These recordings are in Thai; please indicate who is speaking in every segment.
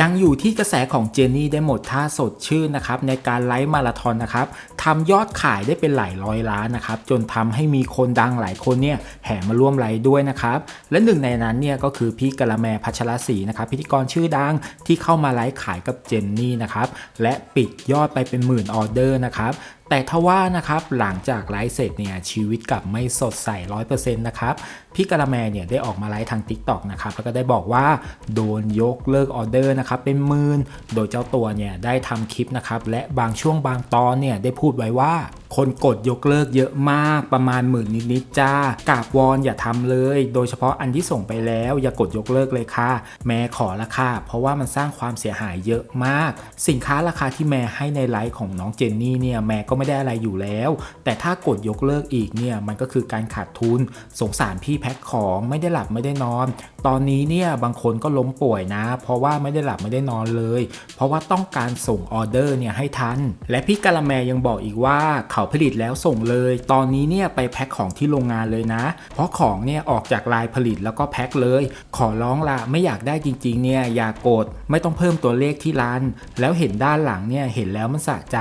Speaker 1: ยังอยู่ที่กระแสของเจนนี่ได้หมดท่าสดชื่นนะครับในการไลฟ์มาราธอนนะครับ ทำยอดขายได้เป็นหลายร้อยล้านนะครับจนทำให้มีคนดังหลายคนเนี่ยแห่มาร่วมไลฟ์ด้วยนะครับและหนึ่งในนั้นเนี่ยก็คือพี่กะละแมพัชรศรีนะครับพิธีกรชื่อดังที่เข้ามาไลฟ์ขายกับเจนนี่นะครับและปิดยอดไปเป็นหมื่นออเดอร์นะครับแต่ทว่านะครับหลังจากไลฟ์เสร็จเนี่ยชีวิตกลับไม่สดใสร้อยเปอร์เซ็นต์นะครับพี่กะละแมเนี่ยได้ออกมาไลฟ์ทาง t ิ k t o k นะครับแล้วก็ได้บอกว่าโดนยกเลิกออเดอร์นะครับเป็นหมื่นโดยเจ้าตัวเนี่ยได้ทำคลิปนะครับและบางช่วงบางตอนเนี่ยได้พูดไว้ว่า คนกดยกเลิกเยอะมากประมาณหมื่นนิดๆจ้ากาบวอนอย่าทำเลย โดยเฉพาะอันที่ส่งไปแล้วอย่ากดยกเลิกเลยค่ะ แม่ขอละค่ะเพราะว่ามันสร้างความเสียหายเยอะมาก สินค้าราคาที่แม่ให้ในไลฟ์ของน้องเจนนี่เนี่ยแม่ก็ไม่ได้อะไรอยู่แล้ว แต่ถ้ากดยกเลิกอีกเนี่ยมันก็คือการขาดทุน สงสารพี่แพ็คของไม่ได้หลับไม่ได้นอน ตอนนี้เนี่ยบางคนก็ล้มป่วยนะ เพราะว่าไม่ได้หลับไม่ได้นอนเลย เพราะว่าต้องการส่งออเดอร์เนี่ยให้ทัน และพี่กะละแมยังบอกอีกว่าเขาผลิตแล้วส่งเลย ตอนนี้เนี่ยไปแพ็คของที่โรงงานเลยนะ เพราะของเนี่ยออกจากลายผลิตแล้วก็แพ็คเลย ขอร้องละไม่อยากได้จริงๆเนี่ยอย่ากกดไม่ต้องเพิ่มตัวเลขที่ร้าน แล้วเห็นด้านหลังเนี่ยเห็นแล้วมันสะใจ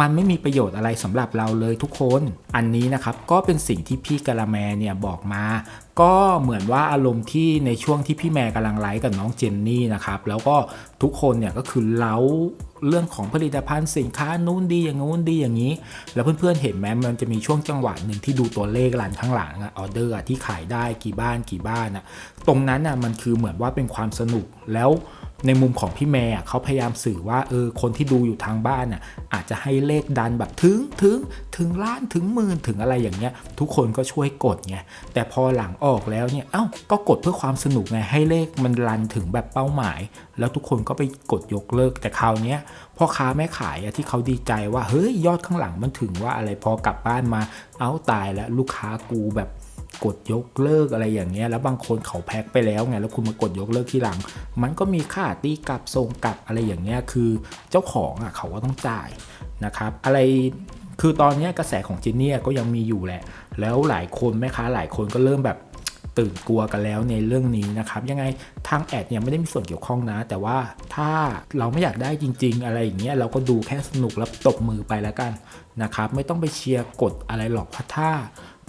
Speaker 1: มันไม่มีประโยชน์อะไรสำหรับเราเลยทุกคน อันนี้นะครับก็เป็นสิ่งที่พี่กะละแมเนี่ยบอกมา ก็เหมือนว่าอารมณ์ที่ในช่วงที่พี่แม่กำลังไลฟ์กับน้องเจนนี่นะครับแล้วก็ทุกคนเนี่ยก็คือเล้าเรื่องของผลิตภัณฑ์สินค้านู้นดีอย่างนู้นดีอย่างนี้ แล้วเพื่อนๆเห็นไหมมันจะมีช่วงจังหวะหนึ่งที่ดูตัวเลขรันข้างหลังอะออเดอร์ที่ขายได้กี่บ้านกี่บ้านอะตรงนั้นอะมันคือเหมือนว่าเป็นความสนุกแล้ว ในมุมของพี่แม่เขาพยายามสื่อว่าเออคนที่ดูอยู่ทางบ้านน่ะอาจจะให้เลขดันแบบถึงถึงถึงล้านถึงหมื่นถึงอะไรอย่างเงี้ย ทุกคนก็ช่วยกดไงแต่พอหลังออกแล้วเนี่ยเอ้าก็กดเพื่อความสนุกไงให้เลขมันรันถึงแบบเป้าหมาย แล้วทุกคนก็ไปกดยกเลิกแต่คราวเนี้ยพ่อค้าแม่ขายอะที่เขาดีใจว่าเฮ้ยยอดข้างหลังมันถึงว่าอะไรพอกลับบ้านมาเอ้าตายแล้วลูกค้ากูแบบ กดยกเลิกอะไรอย่างเงี้ย แล้วบางคนเขาแพ็คไปแล้วไง แล้วคุณมากดยกเลิกทีหลัง มันก็มีค่าตีกลับส่งกลับอะไรอย่างเงี้ย คือเจ้าของอะเขาก็ต้องจ่ายนะครับ อะไรคือตอนนี้กระแสของจินเนี่ยก็ยังมีอยู่แหละ แล้วหลายคนแม่ค้าหลายคนก็เริ่มแบบตื่นกลัวกันแล้วในเรื่องนี้นะครับ ยังไงทางแอดเนี่ยไม่ได้มีส่วนเกี่ยวข้องนะ แต่ว่าถ้าเราไม่อยากได้จริง ๆ อะไรอย่างเงี้ยเราก็ดูแค่สนุกแล้วตบมือไปแล้วกันนะครับ ไม่ต้องไปเชียร์กดอะไรหรอกเพราะถ้า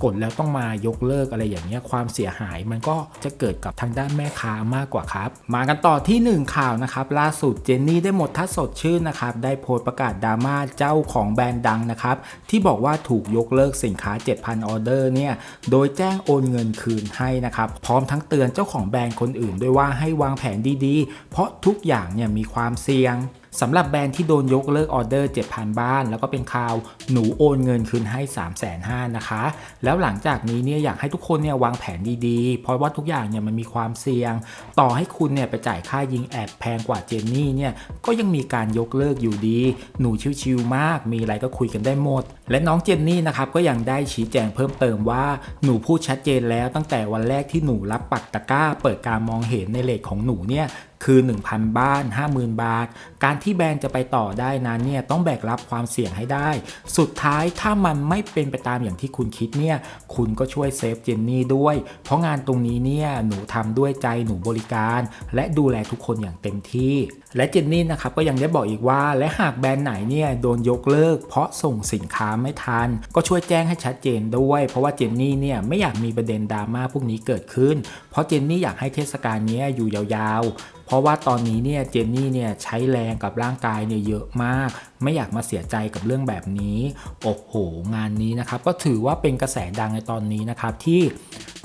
Speaker 1: กดแล้วต้องมายกเลิกอะไรอย่างเงี้ยความเสียหายมันก็จะเกิดกับทางด้านแม่ค้ามากกว่าครับ มากันต่อที่ 1 ข่าวนะครับ ล่าสุดเจนนี่ได้หมดทัดสดชื่นนะครับ ได้โพสต์ประกาศดราม่าเจ้าของแบรนด์ดังนะครับ ที่บอกว่าถูกยกเลิกสินค้า 7,000 ออเดอร์เนี่ยโดยแจ้งโอนเงินคืนให้นะครับ พร้อมทั้งเตือนเจ้าของแบรนด์คนอื่น ด้วยว่าให้วางแผนดีๆ เพราะทุกอย่างเนี่ยมีความเสี่ยง สำหรับแบรนด์ที่โดนยกเลิกออเดอร์ 7,000 บ้าน แล้วก็เป็นข่าวหนูโอนเงินคืนให้ 3 5 0 0 0นะคะ แล้วหลังจากนี้เนี่ยอยากให้ทุกคนเนี่ยวางแผนดีๆ เพราะว่าทุกอย่างเนี่ยมันมีความเสี่ยง ต่อให้คุณเนี่ยไปจ่ายค่ายิงแอดแพงกว่าเจนนี่เนี่ยก็ยังมีการยกเลิกอยู่ดี หนูชิวๆมาก มีอะไรก็คุยกันได้หมด และน้องเจนนี่นะครับก็ยังได้ชี้แจงเพิ่มเติมว่าหนูพูดชัดเจนแล้วตั้งแต่วันแรกที่หนูรับปักตะกร้า เปิดการมองเห็นในเลทของหนูเนี่ย คือ 1,000 บ้าน 50,000 บาท การที่แบรนด์จะไปต่อได้นั้นเนี่ยต้องแบกรับความเสี่ยงให้ได้ สุดท้ายถ้ามันไม่เป็นไปตามอย่างที่คุณคิดเนี่ยคุณก็ช่วยเซฟเจนนี่ด้วย เพราะงานตรงนี้เนี่ยหนูทำด้วยใจหนูบริการ และดูแลทุกคนอย่างเต็มที่ และเจนนี่นะครับก็ยังได้บอกอีกว่า และหากแบรนด์ไหนเนี่ยโดนยกเลิก เพราะส่งสินค้าไม่ทัน ก็ช่วยแจ้งให้ชัดเจนด้วย เพราะว่าเจนนี่เนี่ยไม่อยากมีประเด็นดราม่าพวกนี้เกิดขึ้น เพราะเจนนี่อยากให้เทศกาลนี้อยู่ยาวๆ เพราะว่าตอนนี้เนี่ยเจนนี่เนี่ยใช้แรงกับร่างกายเนี่ยเยอะมาก ไม่อยากมาเสียใจกับเรื่องแบบนี้โอ้โหงานนี้นะครับก็ถือว่าเป็นกระแสดังในตอนนี้นะครับที่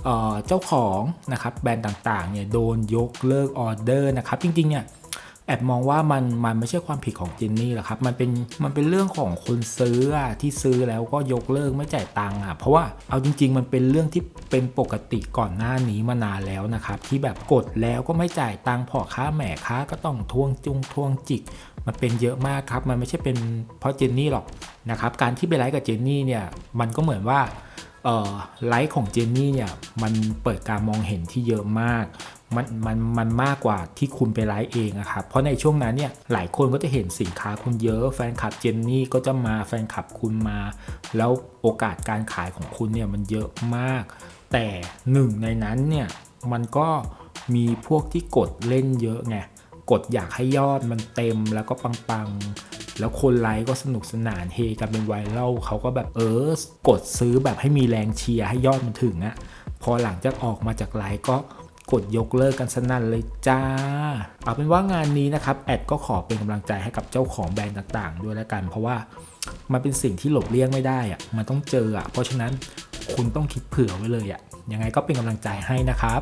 Speaker 1: เอ่อเจ้าของนะครับแบรนด์ต่างๆเนี่ยโดนยกเลิกออเดอร์นะครับจริงๆเนี่ย แอบมองว่ามันมันไม่ใช่ความผิดของเจนนี่หรอกครับ มันเป็นมันเป็นเรื่องของคนซื้อที่ซื้อแล้วก็ยกเลิกไม่จ่ายตังค์อะ เพราะว่าเอาจริง ๆ มันเป็นเรื่องที่เป็นปกติก่อนหน้านี้มานานแล้วนะครับ ที่แบบกดแล้วก็ไม่จ่ายตังค์พอค้าแหม่ค้าก็ต้องทวงจุงทวงจิก มันเป็นเยอะมากครับ มันไม่ใช่เป็นเพราะเจนนี่หรอกนะครับ การที่ไปไลฟ์กับเจนนี่เนี่ยมันก็เหมือนว่าไลฟ์ของเจนนี่เนี่ยมันเปิดการมองเห็นที่เยอะมาก มันมันมันมากกว่าที่คุณไปไลฟ์เองอะครับ เพราะในช่วงนั้นเนี่ยหลายคนก็จะเห็นสินค้าคุณเยอะ แฟนคลับเจนนี่ก็จะมาแฟนคลับคุณมา แล้วโอกาสการขายของคุณเนี่ยมันเยอะมาก แต่หนึ่งในนั้นเนี่ยมันก็มีพวกที่กดเล่นเยอะไงกดอยากให้ยอดมันเต็มแล้วก็ปังๆ แล้วคนไลค์ก็สนุกสนานเฮกันเป็นไวรัลเขาก็แบบเออกดซื้อแบบให้มีแรงเชียร์ให้ยอดมันถึงอะพอหลังจากออกมาจากไลฟ์ก็ กดยกเลิกกันสนั่นเลยจ้า เอาเป็นว่างานนี้นะครับแอดก็ขอเป็นกำลังใจให้กับเจ้าของแบรนด์ต่างๆ ด้วยแล้วกัน เพราะว่ามันเป็นสิ่งที่หลบเลี่ยงไม่ได้อะมันต้องเจออะเพราะฉะนั้นคุณต้องคิดเผื่อไว้เลยอะยังไงก็เป็นกำลังใจให้นะครับ